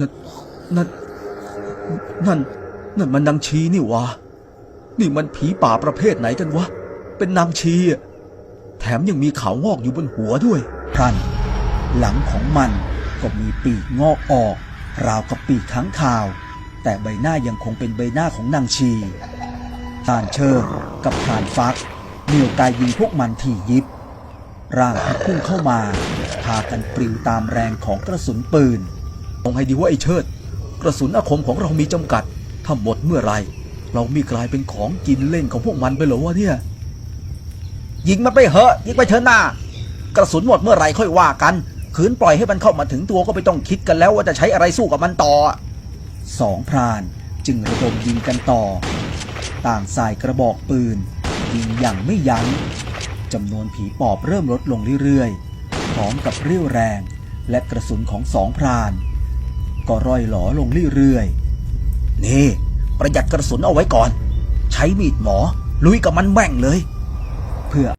นั่นนั่นนั่นนั่นมันนางชีนี่วะ นี่มันผีป่าประเภทไหนกันวะ เป็นนางชีอะแถมยังมีเขางอกอยู่บนหัวด้วยพรัน หลังของมันก็มีปีกงอกออก ราวกับปีกค้างคาว แต่ใบหน้ายังคงเป็นใบหน้าของนางชีทานเชิงกับทานฟักเหนี่ยวกายยิงพวกมันถี่ยิบ ร่างที่พุ่งเข้ามา พากันปลิวตามแรงของกระสุนปืน มองให้ดีว่าไอ้เชิด กระสุนอาคมของเรามีจำกัด ถ้าหมดเมื่อไร เรามีกลายเป็นของกินเล่นของพวกมันไปเหรอวะเนี่ย ยิงมันไปเหอะ ยิงไปเถอะหน้า กระสุนหมดเมื่อไรค่อยว่ากัน ขืนปล่อยให้มันเข้ามาถึงตัวก็ไม่ต้องคิดกันแล้วว่าจะใช้อะไรสู้กับมันต่อ สองพรานจึงระดมยิงกันต่อ ต่างสายกระบอกปืน ยิงอย่างไม่ยัง้งจำนวนผีปอบเริ่มลดลงเรื่อยๆ พร้อมกับเรี่ยวแรงและกระสุนของสองพราน ก็ร่อยหลอลงเรื่อยๆ นี่ ประหยัดกระสุนเอาไว้ก่อน ใช้มีดหมอ ลุยกับมันแม่งเลย เพื่อ